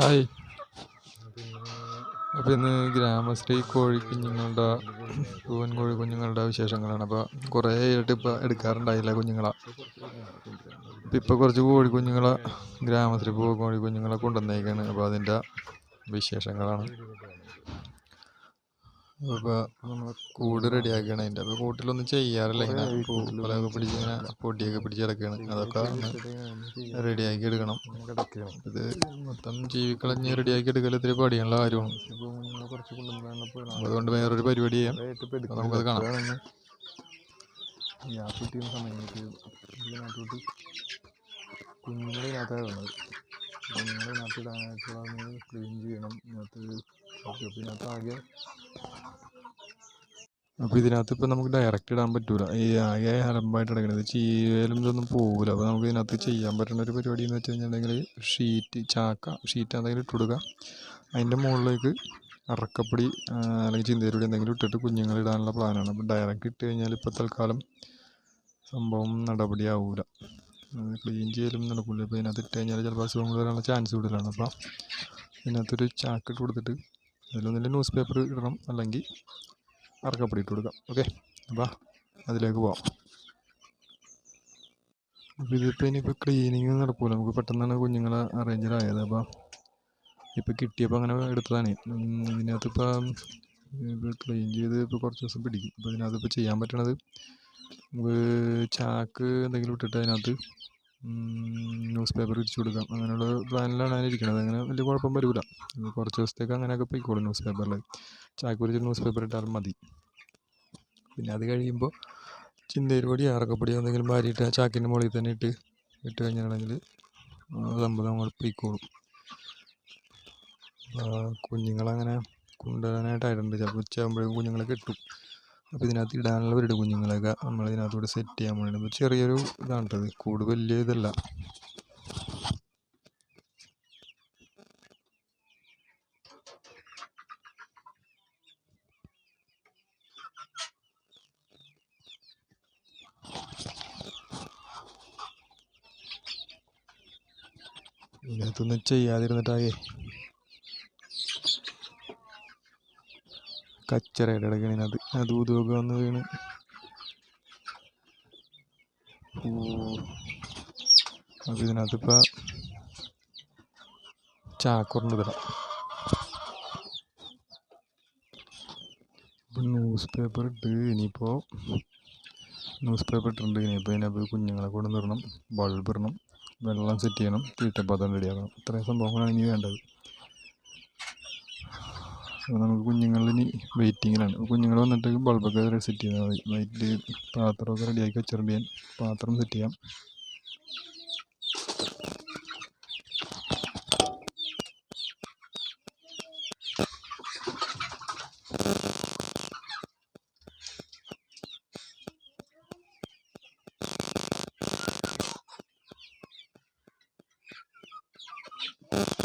Hi. അപ്പോൾ ഇന്ന് ഗ്രാമശ്രീ കോഴി കുഞ്ഞുങ്ങളുടെ പൂവൻ കോഴി കുഞ്ഞുങ്ങളുടെ വിശേഷങ്ങളാണ്. അപ്പോൾ കുറേ ആയിട്ട് ഇപ്പോൾ എടുക്കാറുണ്ടായില്ല കുഞ്ഞുങ്ങളെ. അപ്പോൾ ഇപ്പോൾ കുറച്ച് കോഴി കുഞ്ഞുങ്ങളെ ഗ്രാമശ്രീ പൂവൻ കോഴി കുഞ്ഞുങ്ങളെ കൊണ്ടുവന്നേക്കാണ്. അപ്പോൾ അതിന്റെ വിശേഷങ്ങളാണ്. അപ്പോൾ നമ്മൾ കൂട് റെഡിയാക്കുകയാണ് അതിന്റെ അപ്പോൾ കൂട്ടിലൊന്നും ചെയ്യാറില്ല. ഇങ്ങനെ പൂക്കളൊക്കെ പിടിച്ച് ഇങ്ങനെ പൊടിയൊക്കെ പിടിച്ച് കിടക്കുകയാണ് അതൊക്കെ ഒന്ന് റെഡിയാക്കി എടുക്കണം. ഇത് മൊത്തം ജീവിക്കളഞ്ഞ് റെഡിയാക്കി എടുക്കൽ ഇത്തിരി പടിയുള്ള കാര്യമാണ്. അതുകൊണ്ട് വേറൊരു പരിപാടി ചെയ്യാം. നമുക്കത് കാണാം. യാത്രയ്ക്ക് സമയത്ത് ഇതിനകത്തോട്ട് കുഞ്ഞുങ്ങളിനകത്താണ് ഉള്ളത് കുഞ്ഞുങ്ങളിനകത്ത് ഇടാനായിട്ടുള്ള ക്ലീൻ ചെയ്യണം. ഇതിനകത്ത് ഇതിനകത്ത് ആകെ അപ്പോൾ ഇതിനകത്ത് ഇപ്പോൾ നമുക്ക് ഡയറക്റ്റ് ഇടാൻ പറ്റൂല. ഈ ആകെ ഹലമ്പായിട്ട് കിടക്കുന്നത് ചീവലും ഇതൊന്നും പോകില്ല അപ്പോൾ നമുക്ക് ഇതിനകത്ത് ചെയ്യാൻ പറ്റുന്ന ഒരു പരിപാടി എന്ന് വെച്ച് കഴിഞ്ഞിട്ടുണ്ടെങ്കിൽ ഷീറ്റ് ചാക്ക ഷീറ്റ് എന്തെങ്കിലും ഇട്ടുകൊടുക്കുക അതിന്റെ മുകളിലേക്ക് അറക്കപ്പൊടി അല്ലെങ്കിൽ ചിന്തയിലൂടെ എന്തെങ്കിലും ഇട്ടിട്ട് കുഞ്ഞുങ്ങൾ ഇടാനുള്ള പ്ലാനാണ് അപ്പോൾ ഡയറക്റ്റ് ഇട്ട് കഴിഞ്ഞാൽ ഇപ്പോൾ തൽക്കാലം സംഭവം നടപടിയാവൂല ക്ലീൻ ചെയ്യലും നടക്കില്ല ഇപ്പോൾ ഇതിനകത്ത് ഇട്ട് കഴിഞ്ഞാൽ ചിലപ്പോൾ അസുഖങ്ങൾ വരാനുള്ള ചാൻസ് കൂടുതലാണ്. അപ്പോൾ ഇതിനകത്തൊരു ചാക്ക് ഇട്ട് കൊടുത്തിട്ട് അതിലൊന്നില്ല ന്യൂസ് പേപ്പർ ഇടണം. അല്ലെങ്കിൽ അറക്കപ്പൊടി ഇട്ട് കൊടുക്കാം ഓക്കെ അപ്പോൾ അതിലേക്ക് പോവാം. അപ്പോൾ ഇതിപ്പോൾ ഇനിയിപ്പോൾ ക്ലീനിങ് നടക്കില്ല നമുക്ക് പെട്ടെന്നാണ് കുഞ്ഞുങ്ങളെ അറേഞ്ചറായത് അപ്പോൾ ഇപ്പോൾ കിട്ടിയപ്പോൾ അങ്ങനെ എടുത്തതാണ്. ഇതിനകത്ത് ഇപ്പോൾ ക്ലീൻ ചെയ്ത് ഇപ്പോൾ കുറച്ച് ദിവസം പിടിക്കും. അപ്പോൾ ഇതിനകത്ത് ഇപ്പോൾ ചെയ്യാൻ പറ്റണത് ചാക്ക് എന്തെങ്കിലും ഇട്ടിട്ട് അതിനകത്ത് ന്യൂസ് പേപ്പർ ഇടിച്ചു കൊടുക്കാം. അങ്ങനെയുള്ള പ്ലാനിലാണ് ഞാൻ അങ്ങനെ വലിയ കുഴപ്പം വരില്ല കുറച്ച് ദിവസത്തേക്ക് അങ്ങനെയൊക്കെ പോയിക്കോളും ന്യൂസ് പേപ്പറിൽ ചാക്ക് പിടിച്ച് ന്യൂസ് പേപ്പർ ഇട്ടാലും മതി. പിന്നെ അത് കഴിയുമ്പോൾ ചിന്തയിലൂടെ അറക്കപ്പൊടി എന്തെങ്കിലും വാരിയിട്ട് ആ ചാക്കിന്റെ മുകളിൽ തന്നെ ഇട്ട് ഇട്ട് കഴിഞ്ഞിട്ടുണ്ടെങ്കിൽ സംഭവം നമ്മൾ പൊയ്ക്കോളും. കുഞ്ഞുങ്ങളങ്ങനെ കൊണ്ടുവരാനായിട്ടായിട്ടുണ്ട്. ചിലപ്പോൾ ഉച്ചയാകുമ്പോഴേക്കും കുഞ്ഞുങ്ങളെ കിട്ടും. അപ്പോൾ ഇതിനകത്ത് ഇടാനുള്ള വീട് കുഞ്ഞുങ്ങളെയൊക്കെ നമ്മൾ സെറ്റ് ചെയ്യാൻ വേണ്ടി ചെറിയൊരു ഇതാണ് കൂട് വലിയ ഇതല്ല. ഇതിനകത്തൊന്നും ചെയ്യാതിരുന്നിട്ടാകെ കച്ചറയുടെ ഇടയ്ക്കാണ് അത് അതും ഇതുമൊക്കെ വന്ന് വീണ്. അപ്പോൾ ഇതിനകത്തിപ്പോൾ ചാക്കൊറന്നിടാം ഇപ്പം ന്യൂസ് പേപ്പർ ഇട്ട് ഇനിയിപ്പോൾ ന്യൂസ് പേപ്പർ ഇട്ടിട്ടുണ്ട്. ഇനിയിപ്പോൾ ഇതിനകത്ത് കുഞ്ഞുങ്ങളെ കൊണ്ടുവന്നിടണം ബൾബ് ഇടണം. വെള്ളം സെറ്റ് ചെയ്യണം തീറ്റപ്പാത്രം റെഡിയാക്കണം ഇത്രയും സംഭവങ്ങളാണ് ഇനി വേണ്ടത്. നമുക്ക് കുഞ്ഞുങ്ങളിനി വെയിറ്റിങ്ങിലാണ് കുഞ്ഞുങ്ങൾ വന്നിട്ട് ബൾബൊക്കെ സെറ്റ് ചെയ്താൽ മതി. വൈറ്റിൽ പാത്രമൊക്കെ റെഡിയാക്കി വെച്ചിട്ടുണ്ട് ഞാൻ പാത്രം സെറ്റ് ചെയ്യാം. Uh-huh.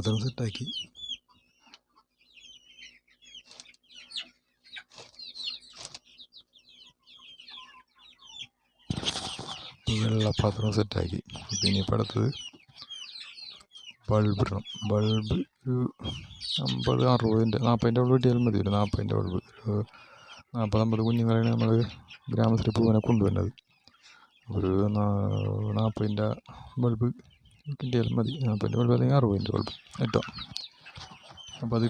തീറ്റപ്പാത്രം സെറ്റാക്കി. വെള്ളപ്പാത്രം സെറ്റാക്കി. ഇപ്പം ഇനിയിപ്പോൾ അടുത്തത് ബൾബ് ഇടണം. ബൾബ് ഒരു അമ്പത് അറുപതിന്റെ നാൽപ്പതിന്റെ ബൾബ് കിട്ടിയാലും മതി. ഒരു നാൽപ്പതിന്റെ ബൾബ്. നാൽപ്പത് അമ്പത് കുഞ്ഞുങ്ങളെയാണ് നമ്മൾ ഗ്രാമത്തിൽ പൂവിനെ കൊണ്ടുവരുന്നത്. ഒരു നാൽപ്പതിന്റെ ബൾബ് കിട്ടിയാലും മതി. നാൽപ്പതിന്റെ ബൾബ് അല്ലെങ്കിൽ അറുപതിന്റെ കുഴപ്പം ഇട്ടോ അപ്പോൾ അത്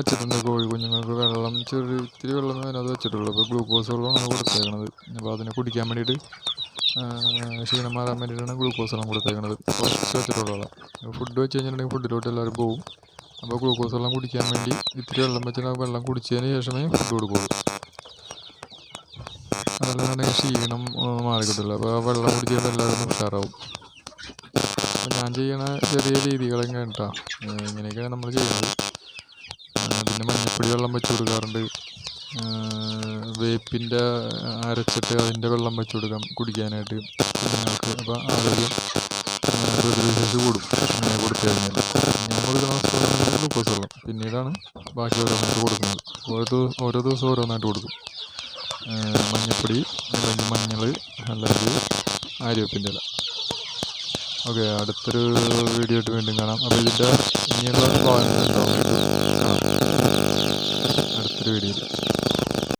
വെച്ചിട്ടുണ്ട് കോഴി കുഞ്ഞുങ്ങൾക്ക് വെള്ളം ചെറിയ ഇത്തിരി വെള്ളം അതിനകത്ത് വെച്ചിട്ടുള്ളൂ. അപ്പോൾ ഗ്ലൂക്കോസ് വെള്ളമാണ് കൊടുത്തേക്കണത്. അപ്പോൾ അതിനെ കുടിക്കാൻ വേണ്ടിയിട്ട് ക്ഷീണം മാറാൻ വേണ്ടിയിട്ടാണ് ഗ്ലൂക്കോസ് വെള്ളം കൊടുത്തേക്കണത്. കുറച്ച് വെച്ചിട്ടുള്ള വെള്ളം ഫുഡ് വെച്ച് കഴിഞ്ഞിട്ടുണ്ടെങ്കിൽ ഫുഡിലോട്ട് എല്ലാവരും പോകും. അപ്പോൾ ഗ്ലൂക്കോസ് വെള്ളം കുടിക്കാൻ വേണ്ടി ഇത്തിരി വെള്ളം വെച്ചിട്ട് വെള്ളം കുടിച്ചതിന് ശേഷമേ ഫുഡ് കൊടുക്കുള്ളൂ അതല്ലാതെ ക്ഷീണം മാറിക്കിട്ടില്ല. മാറി അപ്പോൾ ആ വെള്ളം കുടിച്ച് കഴിയുമ്പോൾ എല്ലാവരും ഉഷാറാവും. അപ്പോൾ ഞാൻ ചെയ്യണ ചെറിയ രീതികളൊക്കെ കേട്ടോ. ഇങ്ങനെയൊക്കെയാണ് നമ്മൾ ചെയ്യുന്നത്. പിന്നെ മഞ്ഞപ്പൊടി വെള്ളം വെച്ച് കൊടുക്കാറുണ്ട്. വേപ്പിന്റെ അരച്ചിട്ട് അതിന്റെ വെള്ളം വെച്ച് കൊടുക്കാം കുടിക്കാനായിട്ട്. കുഞ്ഞുങ്ങൾക്ക് അപ്പോൾ ആരോഗ്യം പ്രതിരോധശേഷി കൂടും. അങ്ങനെ കൊടുത്തു കഴിഞ്ഞാൽ. ഞാൻ കൊടുക്കുന്ന ദിവസം ഗ്ലൂക്കോസ് വെള്ളം. പിന്നീടാണ് ബാക്കി ഓരോന്നായിട്ട് കൊടുക്കുന്നത്. ഓരോ ഓരോ ദിവസം ഓരോന്നായിട്ട് കൊടുക്കും. മഞ്ഞപ്പൊടി അല്ലെങ്കിൽ മഞ്ഞൾ അല്ലെങ്കിൽ ആര്യവേപ്പിന്റെ ഇല. ഓക്കെ അടുത്തൊരു വീഡിയോ ആയിട്ട് വീണ്ടും കാണാം. അപ്പോൾ ഇതിന്റെ ഇനിയുള്ള ഭാഗങ്ങളുണ്ടാവും ルール。